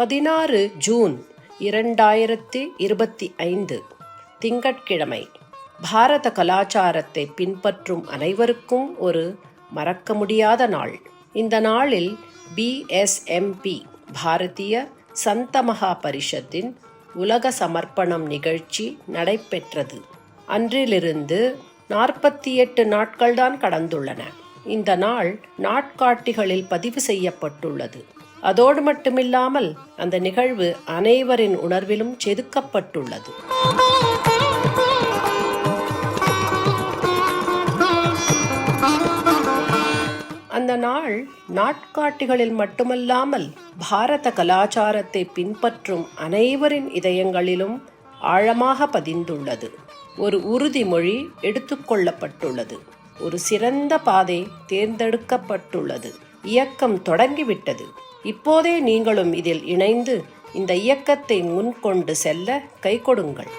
பதினாறு ஜூன் இரண்டாயிரத்தி இருபத்தி ஐந்து திங்கட்கிழமை. பாரத கலாச்சாரத்தை பின்பற்றும் அனைவருக்கும் ஒரு மறக்க முடியாத நாள். இந்த நாளில் பிஎஸ்எம்பி பாரதிய சந்த மகா பரிஷத்தின் உலக சமர்ப்பணம் நிகழ்ச்சி நடைபெற்றது. அன்றிலிருந்து நாற்பத்தி எட்டு நாட்கள்தான் கடந்துள்ளன. இந்த நாள் நாட்காட்டிகளில் பதிவு செய்யப்பட்டுள்ளது. அதோடு மட்டுமில்லாமல் அந்த நிகழ்வு அனைவரின் உணர்விலும் செதுக்கப்பட்டுள்ளது. அந்த நாள் நாட்காட்டிகளில் மட்டுமல்லாமல் பாரத கலாச்சாரத்தை பின்பற்றும் அனைவரின் இதயங்களிலும் ஆழமாக பதிந்துள்ளது. ஒரு உறுதிமொழி எடுத்துக்கொள்ளப்பட்டுள்ளது ஒரு சிறந்த பாதை தேர்ந்தெடுக்கப்பட்டுள்ளது. இயக்கம் தொடங்கிவிட்டது. இப்போதே நீங்களும் இதில் இணைந்து இந்த இயக்கத்தை முன்கொண்டு செல்ல கை கொடுங்கள்.